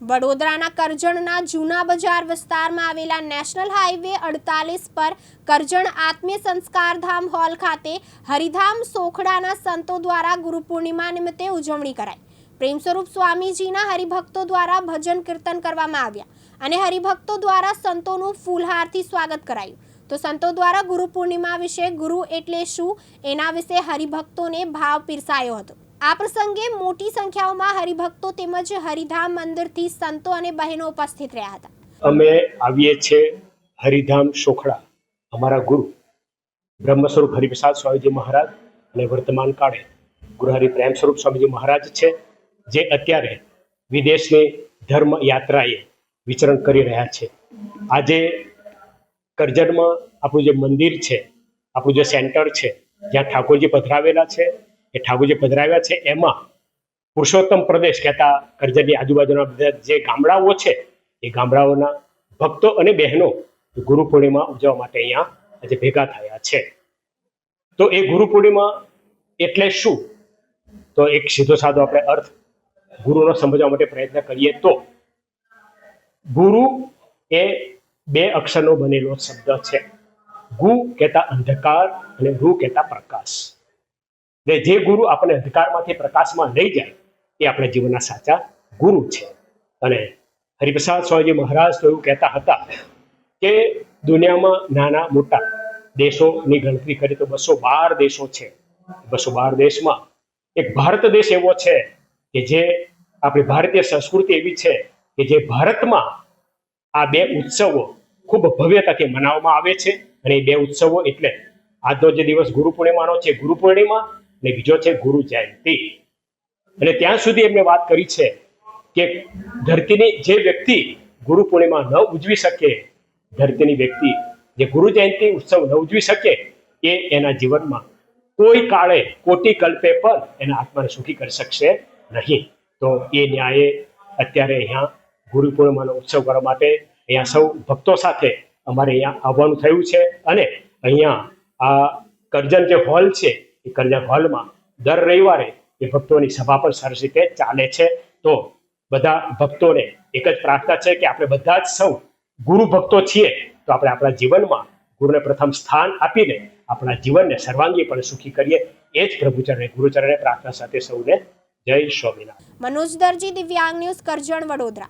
વડોદરાના કરજણના જૂના બજાર વિસ્તારમાં આવેલા નેશનલ હાઈવે અડતાલીસ પર કરજણ આત્મીય સંસ્કારધામ હોલ ખાતે હરિધામ સોખડાના સંતો દ્વારા ગુરુ પૂર્ણિમા નિમિત્તે ઉજવણી કરાઈ. પ્રેમ સ્વરૂપ સ્વામીજીના હરિભક્તો દ્વારા ભજન કીર્તન કરવામાં આવ્યા અને હરિભક્તો દ્વારા સંતોનું ફૂલહારથી સ્વાગત કરાયું. તો સંતો દ્વારા ગુરુ પૂર્ણિમા વિશે ગુરુ એટલે શું? એના વિશે હરિભક્તોને ભાવ પીરસાયો હતો. આ પ્રસંગે મોટી સંખ્યાઓમાં હરિભક્તો તેમજ હરિધામ મંદિરથી સંતો અને બહેનો ઉપસ્થિત રહ્યા હતા. અમે આવીએ છીએ હરિધામ સોખડા અમારા ગુરુ બ્રહ્મ સ્વરૂપ હરિપ્રસાદ સ્વામીજી મહારાજ અને વર્તમાન કાળે ગુરુ હરિ પ્રેમ સ્વરૂપ સ્વામીજી મહારાજ છે, જે અત્યારે વિદેશની ધર્મ યાત્રાએ વિચરણ કરી રહ્યા છે. આજે કરજણમાં આપણું જે મંદિર છે, આપણું જે સેન્ટર છે, જ્યાં ઠાકોરજી પધરાવેલા છે એ ઠાકોરજી પધરાવ્યા છે. એમાં પુરુષોત્તમ પ્રદેશ કહેતા કરજણની આજુબાજુના બધા જે ગામડાઓ છે, એ ગામડાઓના ભક્તો અને બહેનો ગુરુ પૂર્ણિમા ઉજવવા માટે અહીંયા આજે ભેગા થયા છે. તો એ ગુરુ પૂર્ણિમા એટલે શું? તો એક સીધો સાધો આપણે અર્થ ગુરુનો સમજવા માટે પ્રયત્ન કરીએ તો ગુરુ એ બે અક્ષરનો બનેલો શબ્દ છે. ગુ કહેતા અંધકાર અને રૂ કહેતા પ્રકાશ. એટલે જે ગુરુ આપણને અંધકારમાંથી પ્રકાશમાં લઈ જાય, એ આપણા જીવનના સાચા ગુરુ છે. અને હરિપ્રસાદ સ્વામીજી મહારાજ તો એવું કહેતા હતા કે દુનિયામાં નાના મોટા દેશોની ગણતરી કરીએ તો બસો બાર દેશો છે. બસો બાર દેશમાં એક ભારત દેશ એવો છે કે જે આપણી ભારતીય સંસ્કૃતિ એવી છે કે જે ભારતમાં આ બે ઉત્સવો ખૂબ ભવ્યતાથી મનાવવામાં આવે છે. અને એ બે ઉત્સવો એટલે આજનો જે દિવસ ગુરુ પૂર્ણિમાનો છે, ગુરુ પૂર્ણિમા અને બીજો છે ગુરુ જયંતિ. અને ત્યાં સુધી એમને વાત કરી છે કે ધરતીની જે વ્યક્તિ ગુરુ પૂર્ણિમા ન ઉજવી શકે, ધરતીની વ્યક્તિ જે ગુરુ જયંતિ ઉત્સવ ન ઉજવી શકે, એ એના જીવનમાં કોઈ કાળે કોટી કલ્પે પણ એના આત્માને સુખી કરી શકશે નહીં. તો એ ન્યાયે અત્યારે અહીંયા ગુરુ પૂર્ણિમાનો ઉત્સવ કરવા માટે અહીંયા સૌ ભક્તો સાથે અમારે અહીંયા આવવાનું થયું છે. અને અહીંયા આ કરજન જે હોલ છે એ કલ્યાણ હોલમાં દર રવિવારે એ ભક્તોની સભા પણ સરસ રીતે ચાલે છે. તો બધા ભક્તોને એક જ પ્રાર્થના છે કે આપણે બધા જ સૌ ગુરુ ભક્તો છીએ તો આપણે આપણા જીવનમાં ગુરુને પ્રથમ સ્થાન આપીને આપણા જીવનને સર્વાંગી પણ સુખી કરીએ. એ જ પ્રભુચરણે ગુરુચરણે પ્રાર્થના સાથે સૌને જય સ્વામિનારાયણ. મનોજ દરજી, દિવ્યાંગ ન્યૂઝ કરજણ, વડોદરા.